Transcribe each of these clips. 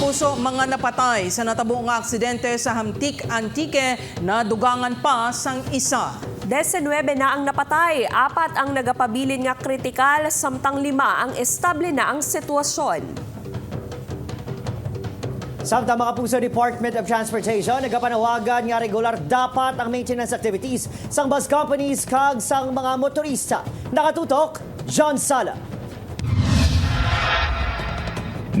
kapuso, mga napatay sa natabong nga aksidente sa Hamtik Antique na dugangan pa sang isa. 19 na ang napatay, apat ang nagapabilin nga kritikal, samtang lima ang estable na ang sitwasyon. Samtang mga puso Department of Transportation, nagapanawagan nga regular dapat ang maintenance activities sang bus companies kag sang mga motorista. Nakatutok, John Sala.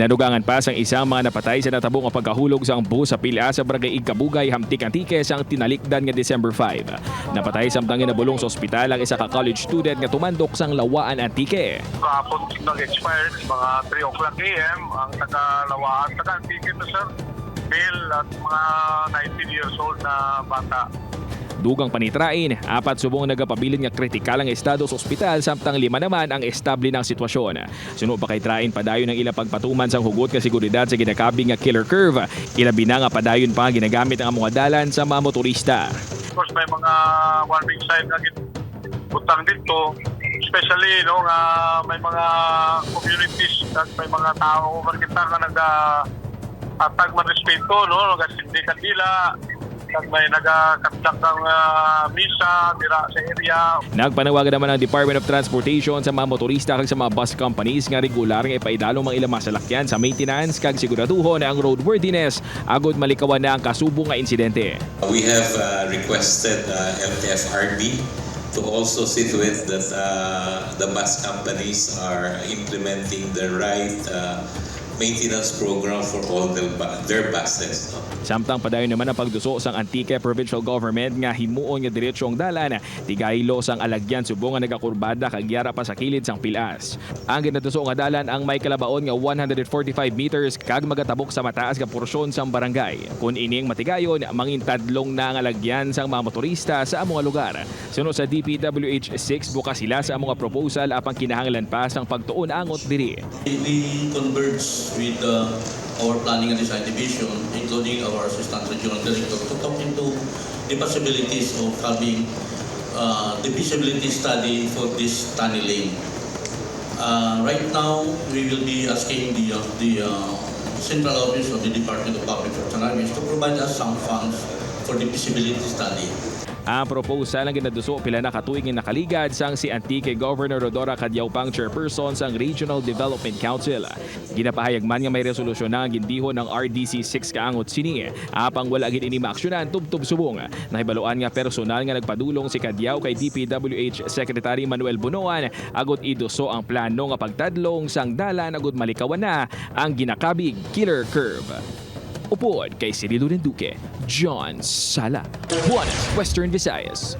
Nadugangan pa sang isang mga napatay sa natabong nga pagkahulog sa bus sa pila sa Barangay Igkabugay, Hamtik Antique sang tinalikdan nga December 5. Napatay samtang nabulong sa ospital ang isa ka college student nga tumandok sang Lawaan Antique. kahapon nag-expired mga 3 o'clock a.m. ang taga-lawaan, taga-antikin na sir, Bill at mga 19 years old na bata. Dugang panitrain, apat subong nagapabilin nga kritikal ang estado sa ospital samtang lima naman ang estable ng sitwasyon. Suno pa kay train padayon ng ilang pagpatuman sang hugot nga seguridad sa ginakabing nga killer curve. Ilabi na nga padayon pa ang ginagamit ang mga dalan sa mga motorista. Of course, may mga warning sign na butang dito, especially no, nga may mga communities at may mga tao nga kita nga naga atag man respeto, no, nagasindi kandila, kag may nagakatdak ng ah, misa dira sa area, Nagpanawagan naman ang Department of Transportation sa mga motorista kag sa mga bus companies nga regular nga ipaidalong mga ilang masalakyan sa maintenance kag siguraduhon ang roadworthiness agod malikawan na ang kasubong nga insidente. We have uh, requested uh, LTFRB to also see to it that uh, the bus companies are implementing the right uh, maintenance program for all their, their buses. no? Samtang padayon naman ang pagduso sang Antique Provincial Government nga himuon nga diretsyo ang dalan tigaylo sang alagyan subong nga nagakurbada kag yara pa sa kilid sang pilas. Ang ginatuso nga dalan ang may kalabaon nga 145 meters kag magatabok sa mataas nga porsyon sang barangay. Kung ining matigayon mangintadlong na ang alagyan sang mga motorista sa among lugar. Suno sa DPWH 6 bukas sila sa among proposal apang kinahanglan pa sang pagtuon angot diri. We converge with uh, our planning and design division, including our assistant regional director, to talk into the possibilities of having uh, the feasibility study for this tunneling. Uh, right now, we will be asking the, uh, the uh, central office of the Department of Public Works and Highways to provide us some funds for the feasibility study. Ang proposal ang ginaduso pila na katuig nga nakaligad sang si Antique Governor Rodora Cadyaupang chairperson sang Regional Development Council. Ginapahayag man nga may resolusyon na gindihon ng RDC 6 kaangot sini. Apang wala gid ini maaksyonan tubtub subong. Nahibaluan nga personal nga nagpadulong si Kadyaw kay DPWH Secretary Manuel Bunoan agot iduso ang plano nga pagtadlong sang dalan agud malikawan na ang ginakabig killer curve. Upod kay Cirilo Duque, John Sala, Buenas, Western Visayas.